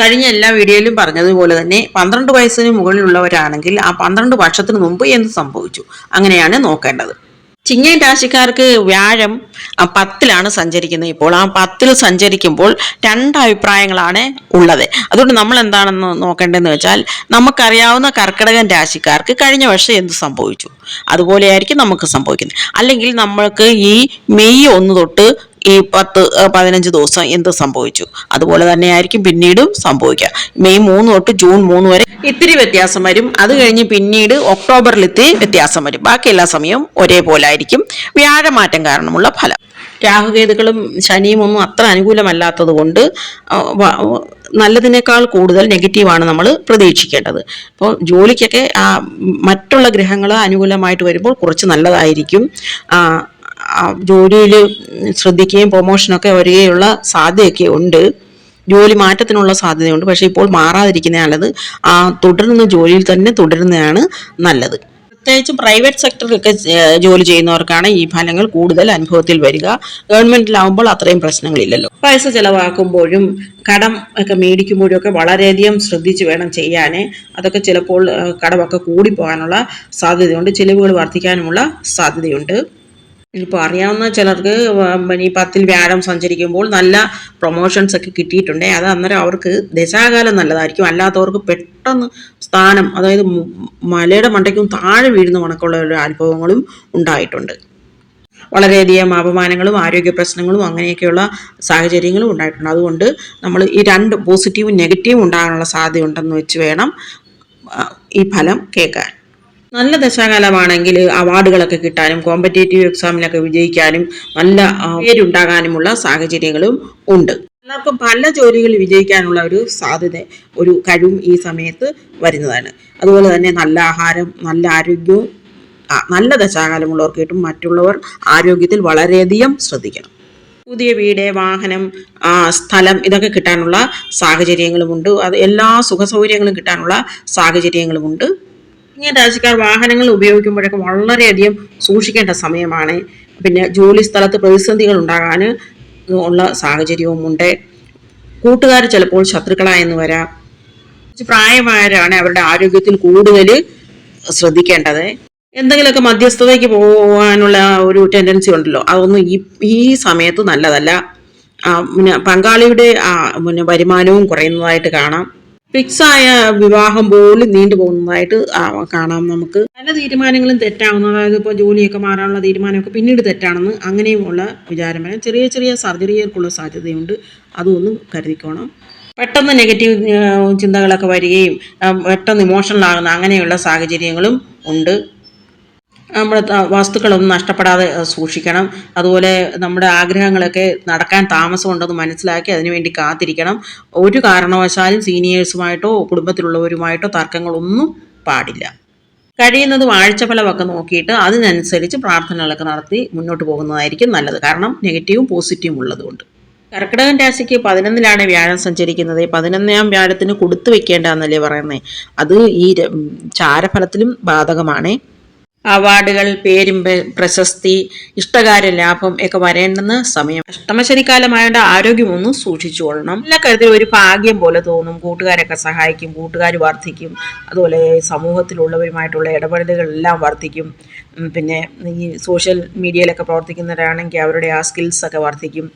കഴിഞ്ഞ എല്ലാ വീഡിയോയിലും പറഞ്ഞതുപോലെ തന്നെ പന്ത്രണ്ട് വയസ്സിന് മുകളിലുള്ളവരാണെങ്കിൽ ആ പന്ത്രണ്ട് വർഷത്തിന് മുമ്പ് എന്ത് സംഭവിച്ചു? അങ്ങനെയാണ് നോക്കേണ്ടത്. ചിങ്ങൻ രാശിക്കാർക്ക് വ്യാഴം പത്തിലാണ് സഞ്ചരിക്കുന്നത് ഇപ്പോൾ. ആ പത്തിൽ സഞ്ചരിക്കുമ്പോൾ രണ്ട് അഭിപ്രായങ്ങളാണ് ഉള്ളത്. അതുകൊണ്ട് നമ്മൾ എന്താണെന്ന് നോക്കേണ്ടതെന്ന് വെച്ചാൽ നമുക്കറിയാവുന്ന കർക്കിടകൻ രാശിക്കാർക്ക് കഴിഞ്ഞ വർഷം എന്ത് സംഭവിച്ചു? അതുപോലെയായിരിക്കും നമുക്ക് സംഭവിക്കുന്നത്. അല്ലെങ്കിൽ നമ്മൾക്ക് ഈ മെയ് ഒന്ന് തൊട്ട് ഈ പത്ത് പതിനഞ്ച് ദിവസം എന്ത് സംഭവിച്ചു? അതുപോലെ തന്നെയായിരിക്കും പിന്നീടും സംഭവിക്കുക. മെയ് മൂന്ന് തൊട്ട് ജൂൺ മൂന്ന് വരെ ഇത്തിരി വ്യത്യാസം വരും. അത് കഴിഞ്ഞ് പിന്നീട് ഒക്ടോബറിൽ ഇത്തിരി വ്യത്യാസം വരും. ബാക്കി എല്ലാ സമയവും ഒരേപോലെ ആയിരിക്കും. വ്യാഴമാറ്റം കാരണമുള്ള ഫലം. രാഹുകേതുക്കളും ശനിയും ഒന്നും അത്ര അനുകൂലമല്ലാത്തത് കൊണ്ട് നല്ലതിനേക്കാൾ കൂടുതൽ നെഗറ്റീവാണ് നമ്മൾ പ്രതീക്ഷിക്കേണ്ടത്. അപ്പോൾ ജോലിക്കൊക്കെ മറ്റുള്ള ഗ്രഹങ്ങൾ അനുകൂലമായിട്ട് വരുമ്പോൾ കുറച്ച് നല്ലതായിരിക്കും. ജോലിയിൽ ശ്രദ്ധിക്കുകയും പ്രൊമോഷനൊക്കെ വരികയുള്ള സാധ്യതയൊക്കെ ഉണ്ട്. ജോലി മാറ്റത്തിനുള്ള സാധ്യതയുണ്ട്. പക്ഷേ ഇപ്പോൾ മാറാതിരിക്കുന്ന നല്ലത് ആ തുടരുന്ന ജോലിയിൽ തന്നെ തുടരുന്നതാണ് നല്ലത്. പ്രത്യേകിച്ചും പ്രൈവറ്റ് സെക്ടറിലൊക്കെ ജോലി ചെയ്യുന്നവർക്കാണ് ഈ ഫലങ്ങൾ കൂടുതൽ അനുഭവത്തിൽ വരിക. ഗവൺമെന്റിലാവുമ്പോൾ അത്രയും പ്രശ്നങ്ങളില്ലല്ലോ. പൈസ ചെലവാക്കുമ്പോഴും കടം ഒക്കെ മേടിക്കുമ്പോഴും ഒക്കെ വളരെയധികം ശ്രദ്ധിച്ച് വേണം ചെയ്യാനേ. അതൊക്കെ ചിലപ്പോൾ കടമൊക്കെ കൂടിപ്പോകാനുള്ള സാധ്യതയുണ്ട്. ചിലവുകൾ വർദ്ധിക്കാനുമുള്ള സാധ്യതയുണ്ട്. ഇപ്പോൾ അറിയാവുന്ന ചിലർക്ക് ഈ പത്തിൽ വ്യാഴം സഞ്ചരിക്കുമ്പോൾ നല്ല പ്രൊമോഷൻസ് ഒക്കെ കിട്ടിയിട്ടുണ്ട്. അത് അന്നേരം അവർക്ക് ദശാകാലം നല്ലതായിരിക്കും. അല്ലാത്തവർക്ക് പെട്ടെന്ന് സ്ഥാനം അതായത് മലയുടെ മണ്ടയ്ക്കും താഴെ വീഴുന്ന കണക്കുള്ള ഒരു അനുഭവങ്ങളും ഉണ്ടായിട്ടുണ്ട്. വളരെയധികം അപമാനങ്ങളും ആരോഗ്യ പ്രശ്നങ്ങളും അങ്ങനെയൊക്കെയുള്ള സാഹചര്യങ്ങളും ഉണ്ടായിട്ടുണ്ട്. അതുകൊണ്ട് നമ്മൾ ഈ രണ്ട് പോസിറ്റീവും നെഗറ്റീവും ഉണ്ടാകാനുള്ള സാധ്യതയുണ്ടെന്ന് വെച്ച് വേണം ഈ ഫലം കേൾക്കാൻ. നല്ല ദശാകാലമാണെങ്കിൽ അവാർഡുകളൊക്കെ കിട്ടാനും കോമ്പറ്റേറ്റീവ് എക്സാമിനൊക്കെ വിജയിക്കാനും നല്ല പേരുണ്ടാകാനുമുള്ള സാഹചര്യങ്ങളും ഉണ്ട്. എല്ലാവർക്കും പല ജോലികളിൽ വിജയിക്കാനുള്ള ഒരു സാധ്യത ഒരു കഴിവും ഈ സമയത്ത് വരുന്നതാണ്. അതുപോലെ തന്നെ നല്ല ആഹാരം നല്ല ആരോഗ്യവും നല്ല ദശാകാലമുള്ളവർക്ക് കിട്ടും. മറ്റുള്ളവർ ആരോഗ്യത്തിൽ വളരെയധികം ശ്രദ്ധിക്കണം. പുതിയ വീട് വാഹനം സ്ഥലം ഇതൊക്കെ കിട്ടാനുള്ള സാഹചര്യങ്ങളുമുണ്ട് അത് എല്ലാ സുഖസൗകര്യങ്ങളും കിട്ടാനുള്ള സാഹചര്യങ്ങളുമുണ്ട് ഇങ്ങനെ രാജ്യക്കാർ വാഹനങ്ങൾ ഉപയോഗിക്കുമ്പോഴൊക്കെ വളരെയധികം സൂക്ഷിക്കേണ്ട സമയമാണ്. പിന്നെ ജോലി സ്ഥലത്ത് പ്രതിസന്ധികൾ ഉണ്ടാകാൻ ഉള്ള സാഹചര്യവുമുണ്ട് കൂട്ടുകാർ ചിലപ്പോൾ ശത്രുക്കളായെന്ന് വരാം. പ്രായമായവരാണ് അവരുടെ ആരോഗ്യത്തിൽ കൂടുതൽ ശ്രദ്ധിക്കേണ്ടത്. എന്തെങ്കിലുമൊക്കെ മധ്യസ്ഥതയ്ക്ക് പോകാനുള്ള ഒരു ടെൻഡൻസി ഉണ്ടല്ലോ അതൊന്നും ഈ ഈ സമയത്ത് നല്ലതല്ല. പിന്നെ പങ്കാളിയുടെ പിന്നെ വരുമാനവും കുറയുന്നതായിട്ട് കാണാം. ഫിക്സായ വിവാഹം പോലും നീണ്ടു പോകുന്നതായിട്ട് കാണാം നമുക്ക്. പല തീരുമാനങ്ങളും തെറ്റാവുന്ന. അതായത് ഇപ്പോൾ ജോലിയൊക്കെ മാറാനുള്ള തീരുമാനമൊക്കെ പിന്നീട് തെറ്റാണെന്ന് അങ്ങനെയുമുള്ള വിചാരം വരാം ചെറിയ ചെറിയ സർജറികൾക്കുള്ള സാധ്യതയുണ്ട്. അതൊന്നും കരുതിക്കോണം. പെട്ടെന്ന് നെഗറ്റീവ് ചിന്തകളൊക്കെ വരികയും പെട്ടെന്ന് ഇമോഷണൽ ആകുന്ന അങ്ങനെയുള്ള സാഹചര്യങ്ങളും ഉണ്ട്. നമ്മുടെ വസ്തുക്കളൊന്നും നഷ്ടപ്പെടാതെ സൂക്ഷിക്കണം. അതുപോലെ നമ്മുടെ ആഗ്രഹങ്ങളൊക്കെ നടക്കാൻ താമസമുണ്ടെന്ന് മനസ്സിലാക്കി അതിനുവേണ്ടി കാത്തിരിക്കണം. ഒരു കാരണവശാലും സീനിയേഴ്സുമായിട്ടോ കുടുംബത്തിലുള്ളവരുമായിട്ടോ തർക്കങ്ങളൊന്നും പാടില്ല. കഴിയുന്നതും ആഴ്ചഫലമൊക്കെ നോക്കിയിട്ട് അതിനനുസരിച്ച് പ്രാർത്ഥനകളൊക്കെ നടത്തി മുന്നോട്ട് പോകുന്നതായിരിക്കും നല്ലത്. കാരണം നെഗറ്റീവും പോസിറ്റീവും ഉള്ളതുകൊണ്ട്. കർക്കിടകൻ രാശിക്ക് പതിനൊന്നിലാണ് വ്യാഴം സഞ്ചരിക്കുന്നത്. പതിനൊന്നാം വ്യാഴത്തിന് കൊടുത്തു വെക്കേണ്ടതെന്നല്ലേ പറയുന്നത് അത് ഈ ചാരഫലത്തിലും ബാധകമാണ്. അവാർഡുകൾ പേരും പ്രശസ്തി ഇഷ്ടകാര്യ ലാഭം ഒക്കെ വരേണ്ടെന്ന് സമയം. അഷ്ടമശനിക്കാലമായതുകൊണ്ട് ആരോഗ്യം സൂക്ഷിച്ചു കൊള്ളണം. എല്ലാ കാര്യത്തിലും ഒരു ഭാഗ്യം പോലെ തോന്നും. കൂട്ടുകാരൊക്കെ സഹായിക്കും കൂട്ടുകാർ വർദ്ധിക്കും അതുപോലെ സമൂഹത്തിലുള്ളവരുമായിട്ടുള്ള ഇടപെടലുകളെല്ലാം വർദ്ധിക്കും പിന്നെ ഈ സോഷ്യൽ മീഡിയയിലൊക്കെ പ്രവർത്തിക്കുന്നവരാണെങ്കിൽ അവരുടെ ആ സ്കിൽസ് ഒക്കെ വർദ്ധിക്കും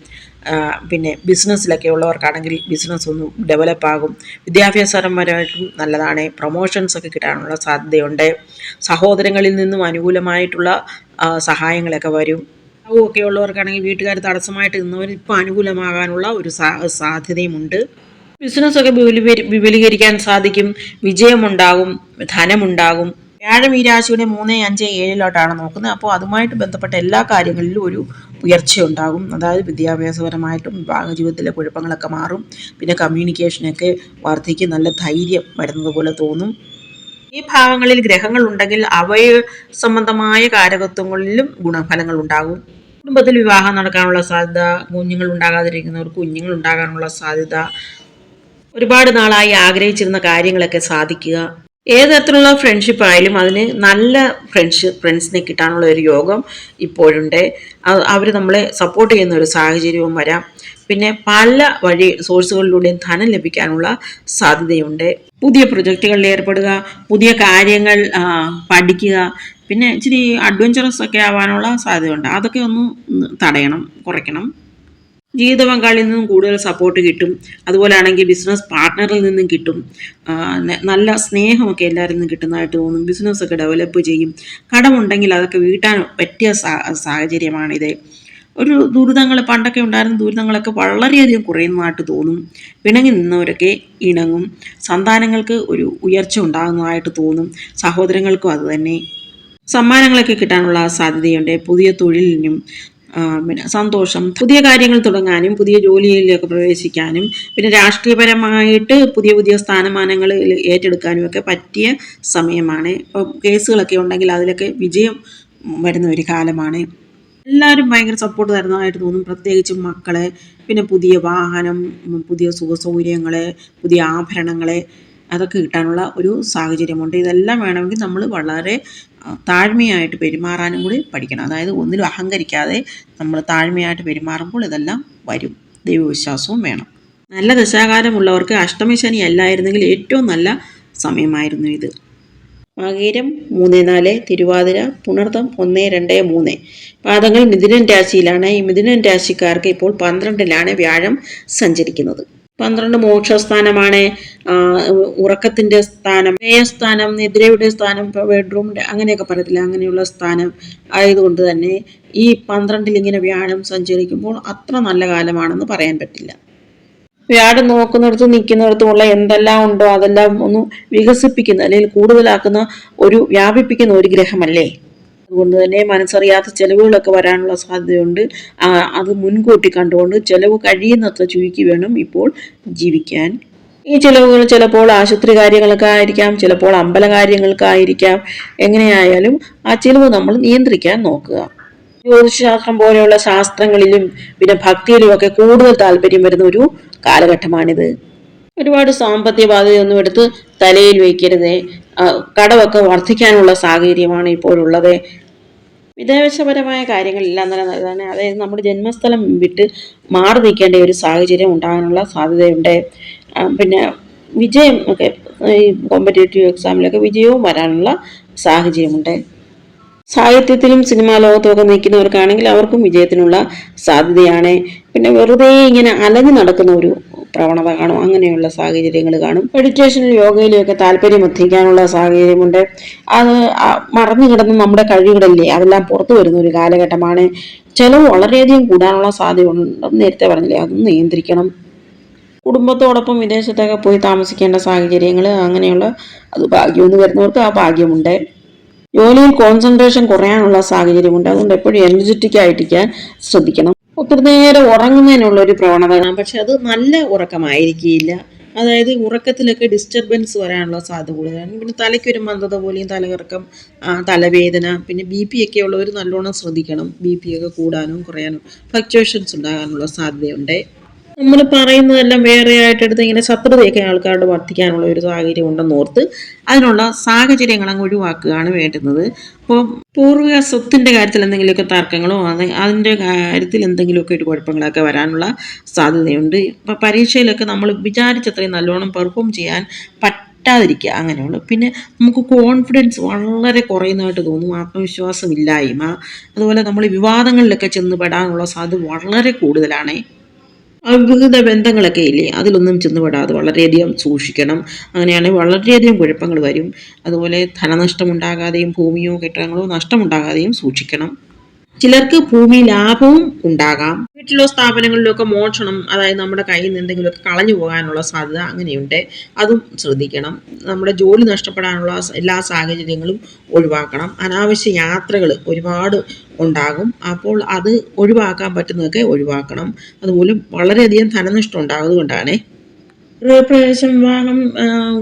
പിന്നെ ബിസിനസ്സിലൊക്കെ ഉള്ളവർക്കാണെങ്കിൽ ബിസിനസ് ഒന്ന് ഡെവലപ്പ് ആകും. വിദ്യാഭ്യാസപരമായിട്ടും നല്ലതാണ്. പ്രൊമോഷൻസ് ഒക്കെ കിട്ടാനുള്ള സാധ്യതയുണ്ട്. സഹോദരങ്ങളിൽ നിന്നും അനുകൂലമായിട്ടുള്ള സഹായങ്ങളൊക്കെ വരും. ഒക്കെ ഉള്ളവർക്കാണെങ്കിൽ വീട്ടുകാർ തടസ്സമായിട്ട് നിന്നവർ ഇപ്പോൾ അനുകൂലമാകാനുള്ള ഒരു സാധ്യതയുമുണ്ട്. ബിസിനസ്സൊക്കെ വിപുലീകരി വിപുലീകരിക്കാൻ സാധിക്കും. വിജയമുണ്ടാകും. ധനമുണ്ടാകും. വ്യാഴം ഈ രാശിയുടെ മൂന്ന് അഞ്ച് ഏഴിലോട്ടാണ് നോക്കുന്നത്. അപ്പോൾ അതുമായിട്ട് ബന്ധപ്പെട്ട എല്ലാ കാര്യങ്ങളിലും ഒരു ഉയർച്ചയുണ്ടാകും. അതായത് വിദ്യാഭ്യാസപരമായിട്ടും വിവാഹ ജീവിതത്തിലെ കുഴപ്പങ്ങളൊക്കെ മാറും. പിന്നെ കമ്മ്യൂണിക്കേഷനൊക്കെ വർദ്ധിക്കും നല്ല ധൈര്യം വരുന്നത് പോലെ തോന്നും. ഈ ഭാഗങ്ങളിൽ ഗ്രഹങ്ങൾ ഉണ്ടെങ്കിൽ അവയ സംബന്ധമായ കാരകത്വങ്ങളിലും ഗുണഫലങ്ങൾ ഉണ്ടാകും. കുടുംബത്തിൽ വിവാഹം നടക്കാനുള്ള സാധ്യത കുഞ്ഞുങ്ങൾ ഉണ്ടാകാതിരിക്കുന്നവർക്ക് കുഞ്ഞുങ്ങൾ ഉണ്ടാകാനുള്ള സാധ്യത ഒരുപാട് നാളായി ആഗ്രഹിച്ചിരുന്ന കാര്യങ്ങളൊക്കെ സാധിക്കുക. ഏത് തരത്തിലുള്ള ഫ്രണ്ട്ഷിപ്പ് ആയാലും അതിന് നല്ല ഫ്രണ്ട്സ് ഫ്രണ്ട്സിനെ കിട്ടാനുള്ള ഒരു യോഗം ഇപ്പോഴുണ്ട്. അവർ നമ്മളെ സപ്പോർട്ട് ചെയ്യുന്ന ഒരു സാഹചര്യവും വരാം. പിന്നെ പല വഴി സോഴ്സുകളിലൂടെയും ധനം ലഭിക്കാനുള്ള സാധ്യതയുണ്ട്. പുതിയ പ്രൊജക്റ്റുകളിൽ ഏർപ്പെടുക പുതിയ കാര്യങ്ങൾ പഠിക്കുക പിന്നെ ഇച്ചിരി അഡ്വഞ്ചറസ് ഒക്കെ ആവാനുള്ള സാധ്യതയുണ്ട്. അതൊക്കെ ഒന്ന് തടയണം കുറയ്ക്കണം. ജീവിത പങ്കാളിയിൽ നിന്നും കൂടുതൽ സപ്പോർട്ട് കിട്ടും. അതുപോലെ ആണെങ്കിൽ ബിസിനസ് പാർട്ട്ണറിൽ നിന്നും കിട്ടും. നല്ല സ്നേഹമൊക്കെ എല്ലാവരിൽ നിന്നും കിട്ടുന്നതായിട്ട് തോന്നും. ബിസിനസ് ഒക്കെ ഡെവലപ്പ് ചെയ്യും. കടമുണ്ടെങ്കിൽ അതൊക്കെ വീട്ടാൻ പറ്റിയ സാഹചര്യമാണിത് ഒരു ദുരിതങ്ങൾ പണ്ടൊക്കെ ഉണ്ടായിരുന്ന ദുരിതങ്ങളൊക്കെ വളരെയധികം കുറയുന്നതായിട്ട് തോന്നും. പിണങ്ങി നിന്നവരൊക്കെ ഇണങ്ങും. സന്താനങ്ങൾക്ക് ഒരു ഉയർച്ച ഉണ്ടാകുന്നതായിട്ട് തോന്നും. സഹോദരങ്ങൾക്കും അതുതന്നെ സമ്മാനങ്ങളൊക്കെ കിട്ടാനുള്ള സാധ്യതയുണ്ട്. പുതിയ തൊഴിലിനും പിന്നെ സന്തോഷം. പുതിയ കാര്യങ്ങൾ തുടങ്ങാനും പുതിയ ജോലിയിലേക്ക് പ്രവേശിക്കാനും പിന്നെ രാഷ്ട്രീയപരമായിട്ട് പുതിയ പുതിയ സ്ഥാനമാനങ്ങൾ ഏറ്റെടുക്കാനും ഒക്കെ പറ്റിയ സമയമാണ്. ഇപ്പോൾ കേസുകളൊക്കെ ഉണ്ടെങ്കിൽ അതിലൊക്കെ വിജയം വരുന്ന ഒരു കാലമാണ്. എല്ലാവരും ഭയങ്കര സപ്പോർട്ട് തരുന്നതായിട്ട് തോന്നും. പ്രത്യേകിച്ച് മക്കളെ പിന്നെ പുതിയ വാഹനം പുതിയ സുഖ സൗകര്യങ്ങളെ പുതിയ ആഭരണങ്ങളെ അതൊക്കെ കിട്ടാനുള്ള ഒരു സാഹചര്യമുണ്ട്. ഇതെല്ലാം വേണമെങ്കിൽ നമ്മൾ വളരെ താഴ്മയായിട്ട് പെരുമാറാനും കൂടി പഠിക്കണം. അതായത് ഒന്നിലും അഹങ്കരിക്കാതെ നമ്മൾ താഴ്മയായിട്ട് പെരുമാറുമ്പോൾ ഇതെല്ലാം വരും. ദൈവവിശ്വാസവും വേണം. നല്ല ദശാകാലമുള്ളവർക്ക് അഷ്ടമശനി അല്ലായിരുന്നെങ്കിൽ ഏറ്റവും നല്ല സമയമായിരുന്നു ഇത്. മകീരം മൂന്ന് നാല് തിരുവാതിര പുണർതം ഒന്ന് രണ്ട് മൂന്ന്. പാദങ്ങൾ മിഥുനൻ രാശിയിലാണ്. ഈ മിഥുനൻ രാശിക്കാർക്ക് ഇപ്പോൾ പന്ത്രണ്ടിലാണ് വ്യാഴം സഞ്ചരിക്കുന്നത്. പന്ത്രണ്ട് മോക്ഷസ്ഥാനമാണ് ഉറക്കത്തിന്റെ സ്ഥാനം സ്ഥാനം നിദ്രയുടെ സ്ഥാനം ഇപ്പോൾ ബെഡ്റൂം അങ്ങനെയൊക്കെ പറയത്തില്ല അങ്ങനെയുള്ള സ്ഥാനം ആയതുകൊണ്ട് തന്നെ ഈ പന്ത്രണ്ടിൽ ഇങ്ങനെ വ്യാഴം സഞ്ചരിക്കുമ്പോൾ അത്ര നല്ല കാലമാണെന്ന് പറയാൻ പറ്റില്ല. വ്യാഴം നോക്കുന്നിടത്ത് നിൽക്കുന്നിടത്തുമുള്ള എന്തെല്ലാം ഉണ്ടോ അതെല്ലാം ഒന്ന് വികസിപ്പിക്കുന്ന അല്ലെങ്കിൽ കൂടുതലാക്കുന്ന ഒരു വ്യാപിപ്പിക്കുന്ന ഒരു ഗ്രഹമല്ലേ? അതുകൊണ്ട് തന്നെ മനസ്സറിയാത്ത ചെലവുകളൊക്കെ വരാനുള്ള സാധ്യതയുണ്ട്. അത് മുൻകൂട്ടി കണ്ടുകൊണ്ട് ചെലവ് കഴിയുന്നത്ര ചുരുക്കി വേണം ഇപ്പോൾ ജീവിക്കാൻ. ഈ ചിലവുകൾ ചിലപ്പോൾ ആശുപത്രി കാര്യങ്ങൾക്ക് ആയിരിക്കാം ചിലപ്പോൾ അമ്പല കാര്യങ്ങൾക്കായിരിക്കാം. എങ്ങനെയായാലും ആ ചിലവ് നമ്മൾ നിയന്ത്രിക്കാൻ നോക്കുക. ജ്യോതിഷശാസ്ത്രം പോലെയുള്ള ശാസ്ത്രങ്ങളിലും പിന്നെ ഭക്തിയിലും ഒക്കെ കൂടുതൽ താല്പര്യം വരുന്ന ഒരു കാലഘട്ടമാണിത്. ഒരുപാട് സാമ്പത്തിക ബാധ്യതയൊന്നും എടുത്ത് തലയിൽ വയ്ക്കരുത് കടമൊക്കെ വർദ്ധിക്കാനുള്ള സാഹചര്യമാണ് ഇപ്പോഴുള്ളത്. വിദേശപരമായ കാര്യങ്ങളെല്ലാം തന്നെ തന്നെ അതായത് നമ്മുടെ ജന്മസ്ഥലം വിട്ട് മാറി നിൽക്കേണ്ട ഒരു സാഹചര്യം ഉണ്ടാകാനുള്ള സാധ്യതയുണ്ട്. പിന്നെ വിജയം ഒക്കെ ഈ കോമ്പറ്റേറ്റീവ് എക്സാമിലൊക്കെ വിജയവും വരാനുള്ള സാഹചര്യമുണ്ട്. സാഹിത്യത്തിലും സിനിമാ ലോകത്തും ഒക്കെ നിൽക്കുന്നവർക്കാണെങ്കിൽ അവർക്കും വിജയത്തിനുള്ള സാധ്യതയാണ്. പിന്നെ വെറുതെ ഇങ്ങനെ അലഞ്ഞു നടക്കുന്ന ഒരു പ്രവണത കാണും. അങ്ങനെയുള്ള സാഹചര്യങ്ങൾ കാണും. മെഡിറ്റേഷനിലും യോഗയിലും ഒക്കെ താല്പര്യം എത്തിക്കാനുള്ള സാഹചര്യമുണ്ട്. അത് മറന്നു കിടന്ന് നമ്മുടെ കഴിവുകളില്ലേ അതെല്ലാം പുറത്തു വരുന്ന ഒരു കാലഘട്ടമാണ്. ചെലവ് വളരെയധികം കൂടാനുള്ള സാധ്യത ഉണ്ടെന്ന് നേരത്തെ പറഞ്ഞില്ലേ അതും നിയന്ത്രിക്കണം. കുടുംബത്തോടൊപ്പം വിദേശത്തൊക്കെ പോയി താമസിക്കേണ്ട സാഹചര്യങ്ങൾ അങ്ങനെയുള്ള അത് ഭാഗ്യമെന്ന് വരുന്നവർക്ക് ആ ഭാഗ്യമുണ്ട്. ജോലിയിൽ കോൺസെൻട്രേഷൻ കുറയാനുള്ള സാഹചര്യമുണ്ട്. അതുകൊണ്ട് എപ്പോഴും എനർജറ്റിക് ആയിട്ടിരിക്കാൻ ശ്രദ്ധിക്കണം. ഒത്തിരി നേരം ഉറങ്ങുന്നതിനുള്ള ഒരു പ്രവണത കാണാം പക്ഷെ അത് നല്ല ഉറക്കമായിരിക്കില്ല. അതായത് ഉറക്കത്തിലൊക്കെ ഡിസ്റ്റർബൻസ് വരാനുള്ള സാധ്യത കൂടുതലാണ് പിന്നെ തലയ്ക്ക് ഒരു മന്ദത പോലെയും തലകറക്കം തലവേദന പിന്നെ ബി പി ഒക്കെ ഉള്ളവർ നല്ലോണം ശ്രദ്ധിക്കണം. ബി പി ഒക്കെ കൂടാനും കുറയാനും. ഫ്ലക്ച്വേഷൻസ് ഉണ്ടാകാനുള്ള സാധ്യതയുണ്ട്. നമ്മൾ പറയുന്നതെല്ലാം വേറെ ആയിട്ടെടുത്ത് ഇങ്ങനെ ശത്രുതയൊക്കെ ആൾക്കാരുടെ വർദ്ധിക്കാനുള്ള ഒരു സാഹചര്യം ഉണ്ടെന്ന് ഓർത്ത് അതിനുള്ള സാഹചര്യങ്ങൾ അങ്ങ് ഒഴിവാക്കുകയാണ് വേണ്ടുന്നത്. അപ്പോൾ പൂർവിക സ്വത്തിന്റെ കാര്യത്തിൽ എന്തെങ്കിലുമൊക്കെ തർക്കങ്ങളോ അത് അതിന്റെ കാര്യത്തിൽ എന്തെങ്കിലുമൊക്കെ ഒരു കുഴപ്പങ്ങളൊക്കെ വരാനുള്ള സാധ്യതയുണ്ട്. ഇപ്പോൾ പരീക്ഷയിലൊക്കെ നമ്മൾ വിചാരിച്ചത്രയും നല്ലോണം പെർഫോം ചെയ്യാൻ പറ്റാതിരിക്കുക അങ്ങനെയുള്ളു. പിന്നെ നമുക്ക് കോൺഫിഡൻസ് വളരെ കുറയുന്നതായിട്ട് തോന്നും ആത്മവിശ്വാസം ഇല്ലായ്മ അതുപോലെ നമ്മൾ വിവാദങ്ങളിലൊക്കെ ചെന്ന് പെടാനുള്ള സാധ്യത വളരെ കൂടുതലാണ്. അവിഹിത ബന്ധങ്ങളൊക്കെ ഇല്ലേ? അതിലൊന്നും ചെന്നുപെടാതെ വളരെയധികം സൂക്ഷിക്കണം. അങ്ങനെയാണെങ്കിൽ വളരെയധികം കുഴപ്പങ്ങൾ വരും. അതുപോലെ ധനനഷ്ടമുണ്ടാകാതെയും ഭൂമിയോ കെട്ടിടങ്ങളോ നഷ്ടമുണ്ടാകാതെയും സൂക്ഷിക്കണം. ചിലർക്ക് ഭൂമി ലാഭവും ഉണ്ടാകാം. വീട്ടിലോ സ്ഥാപനങ്ങളിലോ ഒക്കെ മോഷണം അതായത് നമ്മുടെ കയ്യിൽ നിന്ന് എന്തെങ്കിലുമൊക്കെ കളഞ്ഞു പോകാനുള്ള സാധ്യത അങ്ങനെയുണ്ട്. അതും ശ്രദ്ധിക്കണം. നമ്മുടെ ജോലി നഷ്ടപ്പെടാനുള്ള എല്ലാ സാഹചര്യങ്ങളും ഒഴിവാക്കണം. അനാവശ്യ യാത്രകൾ ഒരുപാട് ഉണ്ടാകും. അപ്പോൾ അത് ഒഴിവാക്കാൻ പറ്റുന്നതൊക്കെ ഒഴിവാക്കണം. അതുപോലെ വളരെയധികം ധനനഷ്ടം ഉണ്ടാകുന്നത് കൊണ്ടാണ്. ഗൃഹപ്രവേശം വിവാഹം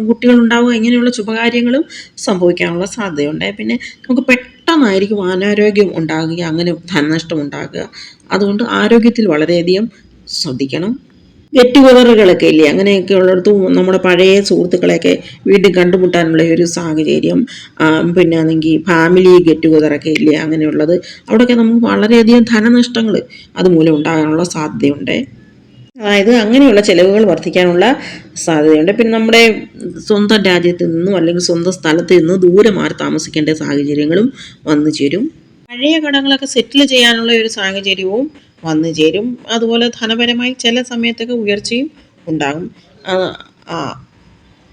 കുട്ടികളുണ്ടാവുക ഇങ്ങനെയുള്ള ശുഭകാര്യങ്ങളും സംഭവിക്കാനുള്ള സാധ്യതയുണ്ട്. പിന്നെ നമുക്ക് പെട്ടെന്നായിരിക്കും അനാരോഗ്യം ഉണ്ടാകുക അങ്ങനെ ധനനഷ്ടം ഉണ്ടാകുക. അതുകൊണ്ട് ആരോഗ്യത്തിൽ വളരെയധികം ശ്രദ്ധിക്കണം. ഗെറ്റ് ഇല്ലേ? അങ്ങനെയൊക്കെ ഉള്ളിടത്ത് നമ്മുടെ പഴയ സുഹൃത്തുക്കളെയൊക്കെ വീണ്ടും കണ്ടുമുട്ടാനുള്ള ഒരു സാഹചര്യം പിന്നെ ആണെങ്കിൽ ഫാമിലി ഗെറ്റ് ടുഗദറൊക്കെ ഇല്ലേ? അങ്ങനെയുള്ളത്. അവിടെയൊക്കെ നമുക്ക് വളരെയധികം ധനനഷ്ടങ്ങൾ അതുമൂലം ഉണ്ടാകാനുള്ള സാധ്യതയുണ്ട്. അതായത് അങ്ങനെയുള്ള ചിലവുകൾ വർദ്ധിക്കാനുള്ള സാധ്യതയുണ്ട്. പിന്നെ നമ്മുടെ സ്വന്തം രാജ്യത്ത് നിന്നും അല്ലെങ്കിൽ സ്വന്തം സ്ഥലത്ത് നിന്നും ദൂരെ മാറി താമസിക്കേണ്ട സാഹചര്യങ്ങളും വന്നു ചേരും. പഴയ കടങ്ങളൊക്കെ സെറ്റിൽ ചെയ്യാനുള്ള ഒരു സാഹചര്യവും വന്നു ചേരും. അതുപോലെ ധനപരമായി ചില സമയത്തൊക്കെ ഉയർച്ചയും ഉണ്ടാകും.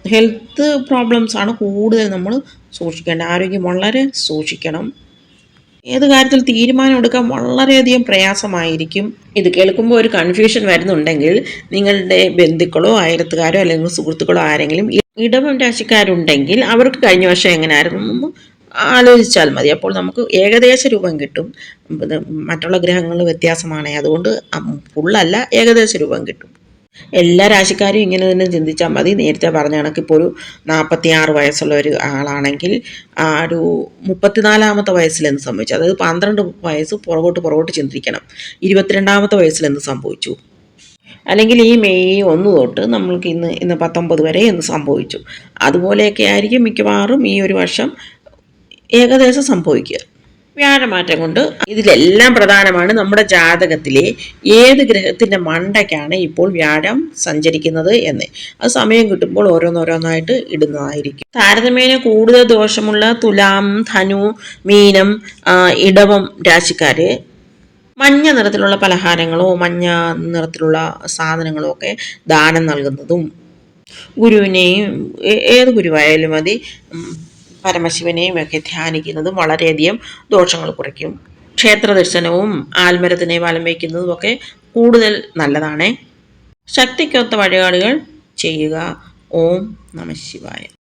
ഹെൽത്ത് പ്രോബ്ലംസ് ആണ് കൂടുതൽ നമ്മൾ സൂക്ഷിക്കേണ്ടത്. ആരോഗ്യം വളരെ സൂക്ഷിക്കണം. ഏത് കാര്യത്തിൽ തീരുമാനം എടുക്കാൻ വളരെയധികം പ്രയാസമായിരിക്കും. ഇത് കേൾക്കുമ്പോൾ ഒരു കൺഫ്യൂഷൻ വരുന്നുണ്ടെങ്കിൽ നിങ്ങളുടെ ബന്ധുക്കളോ അയലത്തുകാരോ അല്ലെങ്കിൽ സുഹൃത്തുക്കളോ ആരെങ്കിലും ഇടവം രാശിക്കാരുണ്ടെങ്കിൽ അവർക്ക് കഴിഞ്ഞ വർഷം എങ്ങനെയായിരുന്നു ആലോചിച്ചാൽ മതി. അപ്പോൾ നമുക്ക് ഏകദേശ രൂപം കിട്ടും. മറ്റുള്ള ഗ്രഹങ്ങൾ വ്യത്യാസമാണ്. അതുകൊണ്ട് ഫുള്ളല്ല ഏകദേശ രൂപം കിട്ടും. എല്ലാ രാശിക്കാരും ഇങ്ങനെ തന്നെ ചിന്തിച്ചാൽ മതി. നേരത്തെ പറഞ്ഞ കണക്ക് ഇപ്പോൾ ഒരു നാൽപ്പത്തി ആറ് വയസ്സുള്ള ഒരു ആളാണെങ്കിൽ ആ ഒരു മുപ്പത്തിനാലാമത്തെ വയസ്സിൽ എന്ത് സംഭവിച്ചു? അതായത് പന്ത്രണ്ട് വയസ്സ് പുറകോട്ട് പുറകോട്ട് ചിന്തിക്കണം. ഇരുപത്തിരണ്ടാമത്തെ വയസ്സിൽ എന്ത് സംഭവിച്ചു? അല്ലെങ്കിൽ ഈ മെയ് ഒന്ന് തൊട്ട് നമ്മൾക്ക് ഇന്ന് ഇന്ന് പത്തൊമ്പത് വരെ എന്ന് സംഭവിച്ചു? അതുപോലെയൊക്കെ ആയിരിക്കും മിക്കവാറും ഈ ഒരു വർഷം ഏകദേശം സംഭവിക്കുക. വ്യാഴമാറ്റം കൊണ്ട് ഇതിലെല്ലാം പ്രധാനമാണ് നമ്മുടെ ജാതകത്തിലെ ഏത് ഗ്രഹത്തിന്റെ മണ്ടയ്ക്കാണ് ഇപ്പോൾ വ്യാഴം സഞ്ചരിക്കുന്നത് എന്ന്. അത് സമയം കിട്ടുമ്പോൾ ഓരോന്നോരോന്നായിട്ട് ഇടുന്നതായിരിക്കും. താരതമ്യേന കൂടുതൽ ദോഷമുള്ള തുലാം ധനു മീനം ഇടവം രാശിക്കാര് മഞ്ഞ നിറത്തിലുള്ള പലഹാരങ്ങളോ മഞ്ഞ നിറത്തിലുള്ള സാധനങ്ങളോ ഒക്കെ ദാനം നൽകുന്നതും ഗുരുവിനെയും ഏത് ഗുരുവായാലും മതി. പരമശിവനെയും ഒക്കെ ധ്യാനിക്കുന്നതും വളരെയധികം ദോഷങ്ങൾ കുറയ്ക്കും. ക്ഷേത്ര ദർശനവും ആൽമരത്തിനെ വലം വയ്ക്കുന്നതും ഒക്കെ കൂടുതൽ നല്ലതാണ്. ശക്തിക്കൊത്ത വഴിപാടുകൾ ചെയ്യുക. ഓം നമ ശിവായ.